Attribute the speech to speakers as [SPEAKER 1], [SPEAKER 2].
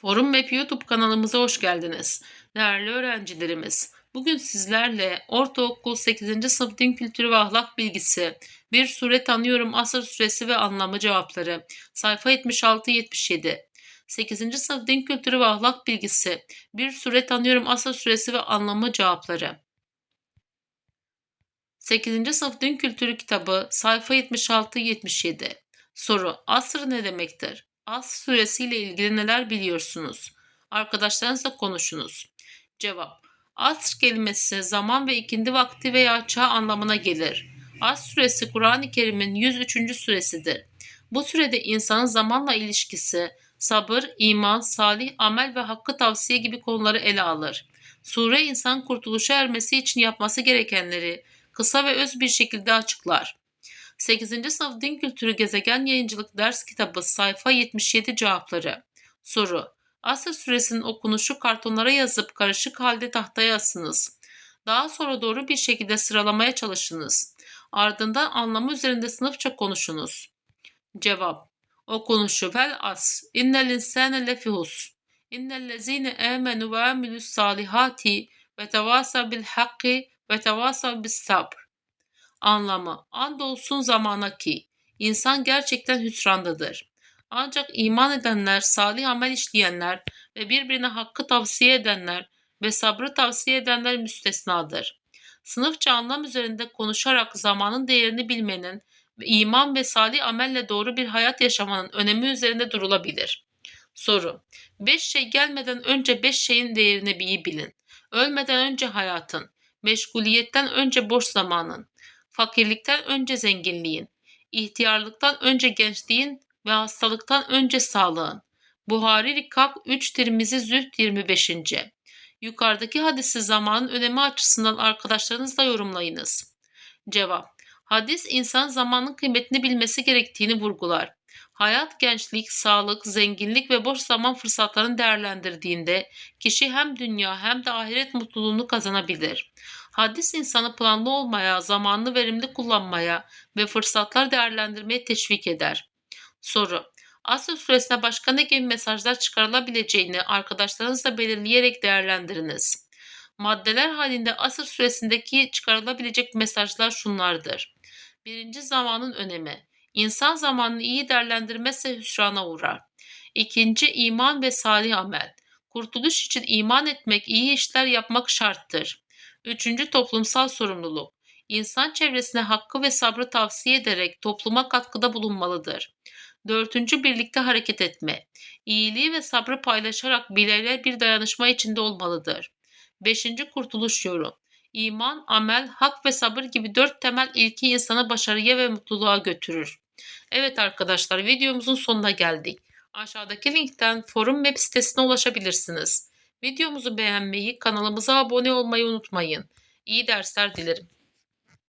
[SPEAKER 1] Forum Map YouTube kanalımıza hoş geldiniz. Değerli öğrencilerimiz, bugün sizlerle ortaokul 8. sınıf din kültürü ve ahlak bilgisi, bir sure tanıyorum asır süresi ve anlamı cevapları, sayfa 76-77. 8. sınıf din kültürü ve ahlak bilgisi, bir sure tanıyorum asır süresi ve anlamı cevapları. 8. sınıf din kültürü kitabı sayfa 76-77. Soru, asır ne demektir? Asr süresiyle ilgili neler biliyorsunuz? Arkadaşlarınızla konuşunuz. Cevap, asr kelimesi zaman ve ikindi vakti veya çağ anlamına gelir. Asr suresi Kur'an-ı Kerim'in 103. suresidir. Bu sürede insanın zamanla ilişkisi, sabır, iman, salih amel ve hakkı tavsiye gibi konuları ele alır. Sure insan kurtuluşa ermesi için yapması gerekenleri kısa ve öz bir şekilde açıklar. 8. sınıf din kültürü gezegen yayıncılık ders kitabı sayfa 77 cevapları. Soru. Asır süresinin okunuşu kartonlara yazıp karışık halde tahtaya asınız. Daha sonra doğru bir şekilde sıralamaya çalışınız. Ardından anlamı üzerinde sınıfça konuşunuz. Cevap. Okunuşu vel as. İnnel insane lefi hus. İnnellezine amenu ve amilus salihati ve tevasa bil hakki ve tevasa bis sabr. Anlamı andolsun zamana ki insan gerçekten hüsrandadır. Ancak iman edenler, salih amel işleyenler ve birbirine hakkı tavsiye edenler ve sabrı tavsiye edenler müstesnadır. Sınıfça anlam üzerinde konuşarak zamanın değerini bilmenin ve iman ve salih amelle doğru bir hayat yaşamanın önemi üzerinde durulabilir. Soru. Beş şey gelmeden önce beş şeyin değerini iyi bilin. Ölmeden önce hayatın, meşguliyetten önce boş zamanın, fakirlikten önce zenginliğin, ihtiyarlıktan önce gençliğin ve hastalıktan önce sağlığın. Buhari Rikak 3 Tirmizi Züht 25. Yukarıdaki hadisi zamanın önemi açısından arkadaşlarınızla yorumlayınız. Cevap Hadis insan zamanın kıymetini bilmesi gerektiğini vurgular. Hayat, gençlik, sağlık, zenginlik ve boş zaman fırsatlarını değerlendirdiğinde kişi hem dünya hem de ahiret mutluluğunu kazanabilir. Hadis insanı planlı olmaya, zamanını verimli kullanmaya ve fırsatlar değerlendirmeye teşvik eder. Soru. Asr süresine başka ne gibi mesajlar çıkarılabileceğini arkadaşlarınızla belirleyerek değerlendiriniz. Maddeler halinde asır süresindeki çıkarılabilecek mesajlar şunlardır. Birinci zamanın önemi. İnsan zamanını iyi değerlendirmezse hüsrana uğrar. İkinci iman ve salih amel. Kurtuluş için iman etmek, iyi işler yapmak şarttır. Üçüncü toplumsal sorumluluk. İnsan çevresine hakkı ve sabrı tavsiye ederek topluma katkıda bulunmalıdır. Dördüncü birlikte hareket etme. İyiliği ve sabrı paylaşarak bireyler bir dayanışma içinde olmalıdır. Beşinci kurtuluş yolu. İman, amel, hak ve sabır gibi dört temel ilki insanı başarıya ve mutluluğa götürür. Evet arkadaşlar videomuzun sonuna geldik. Aşağıdaki linkten forum web sitesine ulaşabilirsiniz. Videomuzu beğenmeyi, kanalımıza abone olmayı unutmayın. İyi dersler dilerim.